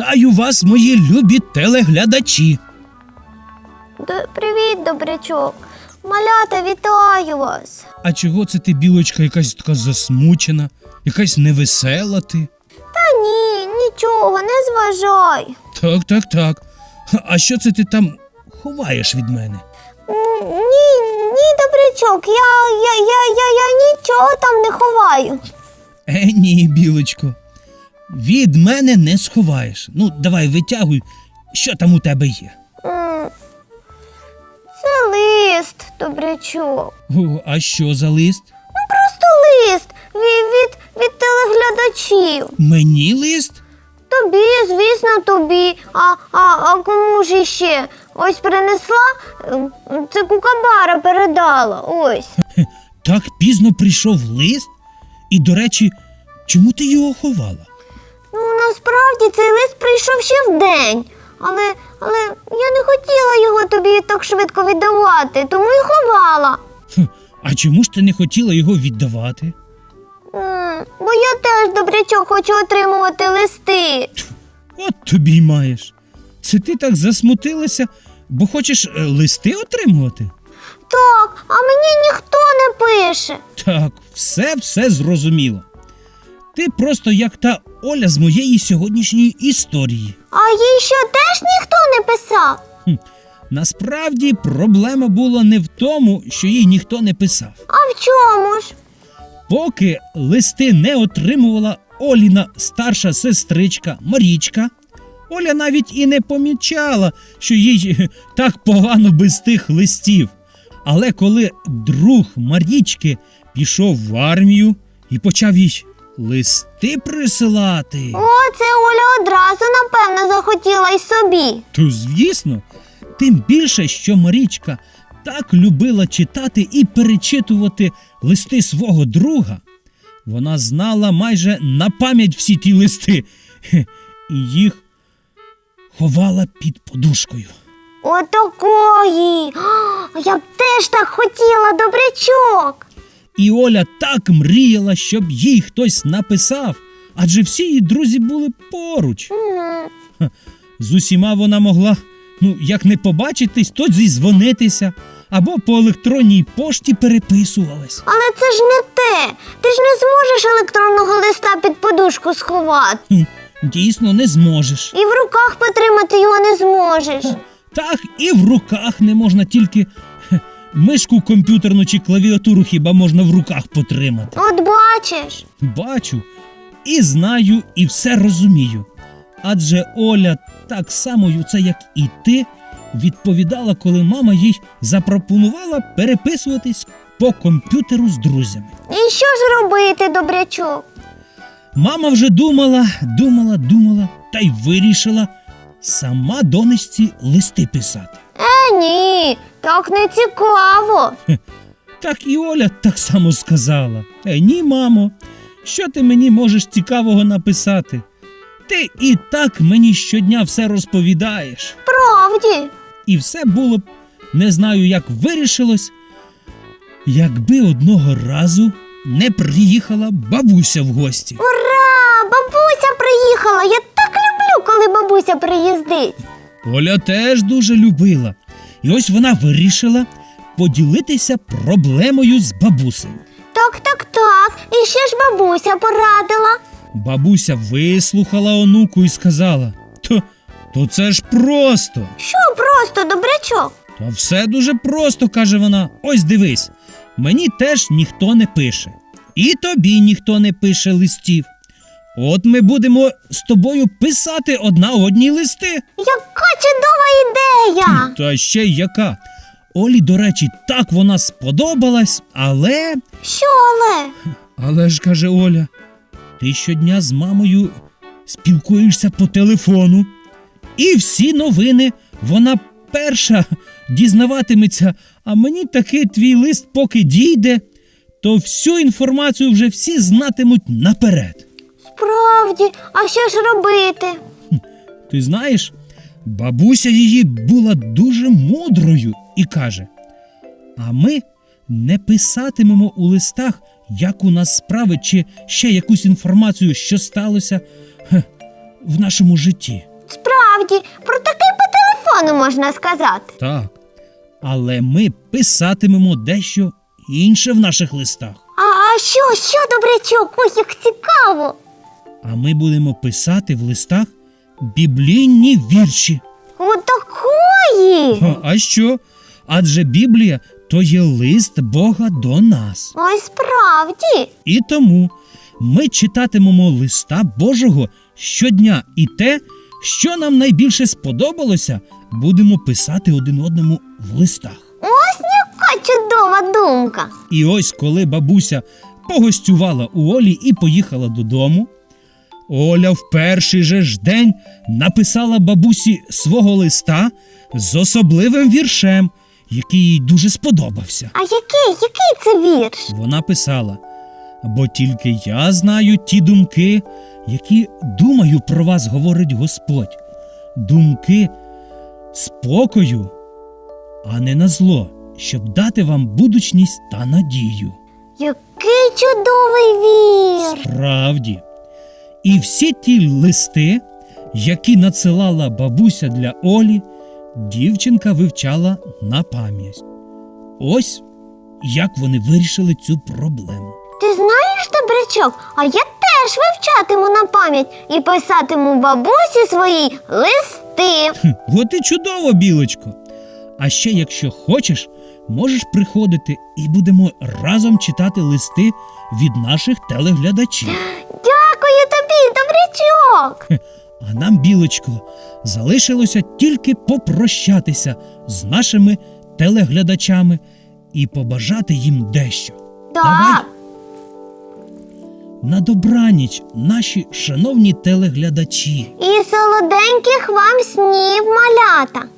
Вітаю вас, мої любі телеглядачі. Д- Привіт, добрячок. Малята, вітаю вас. А чого це ти, білочка, якась така засмучена, якась невесела ти? Та ні, нічого, не зважай. Так, так, так. А що це ти там ховаєш від мене? М, Ні, ні, добрячок, я, я, я, я, я нічого там не ховаю. Е, ні, білочко. Від мене не сховаєш. Ну, давай витягуй, що там у тебе є. М, Це лист, добрячок. О, а що за лист? Ну просто лист від, від, від телеглядачів. Мені лист? Тобі, звісно, тобі. А, а, а кому ж іще? Ось принесла, це кукабара передала. Ось. Так пізно прийшов лист? І, до речі, чому ти його ховала? Ну, насправді цей лист прийшов ще вдень. Але, але я не хотіла його тобі так швидко віддавати, тому і ховала. Хм, а чому ж ти не хотіла його віддавати? М, бо я теж добрячок хочу отримувати листи. От тобі й маєш. Це ти так засмутилася, бо хочеш е, листи отримувати? Так, а мені ніхто не пише. Так, все все зрозуміло. Ти просто як та Оля з моєї сьогоднішньої історії. А їй що теж ніхто не писав? Насправді проблема була не в тому, що їй ніхто не писав. А в чому ж? Поки листи не отримувала Оліна старша сестричка Марічка, Оля навіть і не помічала, що їй так погано без тих листів. Але коли друг Марічки пішов в армію і почав їй листи присилати, О, це Оля одразу, напевно, захотіла й собі. то звісно, тим більше, що Марічка так любила читати і перечитувати листи свого друга, вона знала майже на пам'ять всі ті листи і їх ховала під подушкою. Отакої. Я б теж так хотіла, добрячок. І Оля так мріяла, щоб їй хтось написав, адже всі її друзі були поруч. З усіма вона могла, ну, як не побачитись, то зізвонитися або по електронній пошті переписувалась. Але це ж не те. Ти ж не зможеш електронного листа під подушку сховати. Хм, Дійсно, не зможеш. І в руках потримати його не зможеш. Так і в руках не можна тільки мишку комп'ютерну чи клавіатуру хіба можна в руках потримати. От бачиш. Бачу і знаю, і все розумію. Адже Оля так само, це як і ти, відповідала, коли мама їй запропонувала переписуватись по комп'ютеру з друзями. І що ж робити, добрячок? Мама вже думала, думала, думала та й вирішила сама донечці листи писати. Е, ні, так не цікаво. Так і Оля так само сказала. Е, ні, мамо, що ти мені можеш цікавого написати? Ти і так мені щодня все розповідаєш. Правді. І все було б не знаю, як вирішилось, якби одного разу не приїхала бабуся в гості. Ура! Бабуся приїхала. Я так люблю, коли бабуся приїздить. Оля теж дуже любила. І ось вона вирішила поділитися проблемою з бабусею. Так, так, так. І ще ж бабуся порадила. Бабуся вислухала онуку і сказала: То, то це ж просто. Що просто, добрячок? Та все дуже просто, каже вона. Ось дивись, мені теж ніхто не пише. І тобі ніхто не пише листів. От ми будемо з тобою писати одна одній листи. Яка чудова ідея! Та ще й яка. Олі, до речі, так вона сподобалась, але. Що, але? Але ж каже Оля, ти щодня з мамою спілкуєшся по телефону, і всі новини вона перша дізнаватиметься, а мені такий твій лист, поки дійде, то всю інформацію вже всі знатимуть наперед. Справді, а що ж робити? Ти знаєш, бабуся її була дуже мудрою і каже: А ми не писатимемо у листах, як у нас справи, чи ще якусь інформацію, що сталося. Хе, в нашому житті. Справді, про таке по телефону можна сказати. Так. Але ми писатимемо дещо інше в наших листах. А, а що, що, добрячок? Ой, як цікаво. А ми будемо писати в листах біблійні вірші. Отакої. Ха, А що? Адже Біблія то є лист Бога до нас. Ой, справді. І тому ми читатимемо листа Божого щодня і те, що нам найбільше сподобалося, будемо писати один одному в листах. Ось яка чудова думка. І ось коли бабуся погостювала у Олі і поїхала додому, Оля в перший же ж день написала бабусі свого листа з особливим віршем, який їй дуже сподобався. А який, який це вірш? Вона писала: бо тільки я знаю ті думки, які думаю про вас, говорить Господь, думки спокою, а не на зло, щоб дати вам будучність та надію. Який чудовий вірш. Справді. І всі ті листи, які надсилала бабуся для Олі, дівчинка вивчала на пам'ять. Ось як вони вирішили цю проблему. Ти знаєш, добрячок, а я теж вивчатиму на пам'ять і писатиму бабусі своїй листи. Хм, От і чудово, білочко. А ще, якщо хочеш, можеш приходити і будемо разом читати листи від наших телеглядачів. Дякую тобі, добрячок. А нам, білочко, залишилося тільки попрощатися з нашими телеглядачами і побажати їм дещо. Давай. Так. На добраніч, наші шановні телеглядачі. І солоденьких вам снів, малята.